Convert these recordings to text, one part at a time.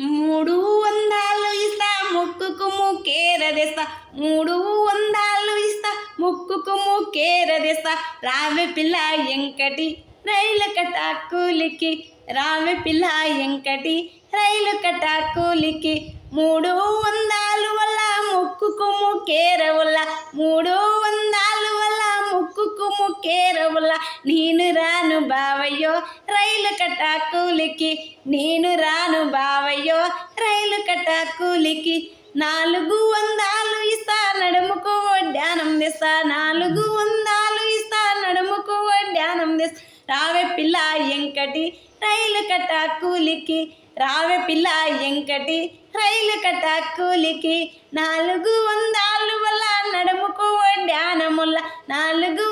మూడు వందలు ఇస్తా ముక్కుకు ముక్కేరదేస్తా మూడు వందలు ఇస్తా ముక్కుకు ముక్కేరదేస్తా రావి పిల్ల ఎంకటి రైలు కటాకులికి. రావి పిల్ల ఎంకటి రైలు కటాకులికి. మూడు వందాలు వల్ల ముక్కుకు ముక్కేర వల్ల. మూడు కేరవుల నేను రాను బావయ్యో రైలు కటాకులికి నేను రాను బావయ్యో రైలు కటాకులికి నాలుగు వందాలు ఇస్తా నడుముకు వడ్డానం తెస్తా నాలుగు వందాలు ఇస్తా నడుముకు వడ్డానం తెస్తా. రావే పిల్ల ఎంకటి రైలు కటాకులికి రావే పిల్ల ఎంకటి రైలు కటాకులికి నాలుగు వందాలు వల్ల నడుముకు వడ్డానముల నాలుగు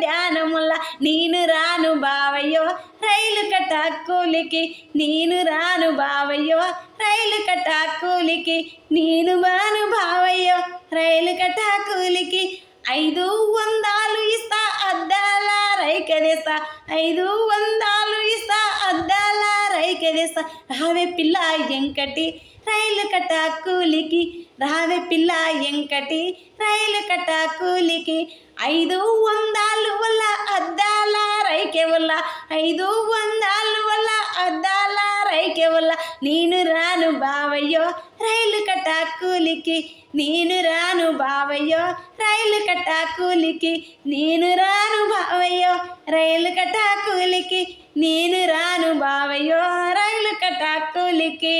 ధ్యానముల నేను రాను బావయ్యో. రైలు కటాకులికి నేను రాను బావయ్యో. రైలు కటాకులికి నేను బాను బావయ్యో. రైలు కటాకులికి ఐదు వందలు ఇస్తా అద్దాల రైకదేస్తా ఐదు వందలు ఇస్తా అద్దాల రైకదేస్తా రావే పిల్ల ఎంకటి రైలు కటాకులికి రావే పిల్ల ఎంకటి రైలు కటాకులికి ఐదు వందలు ఐదు వందాలు వల్ల అద్దాల రైకె వల్ల. నేను రాను బావయ్యో రైలు కటాకులికి నేను రాను బావయ్యో రైలు కటాకులికి నేను రాను బావయ్యో రైలు కటాకులికి నేను రాను బావయ్యో రైలు కటాకులికి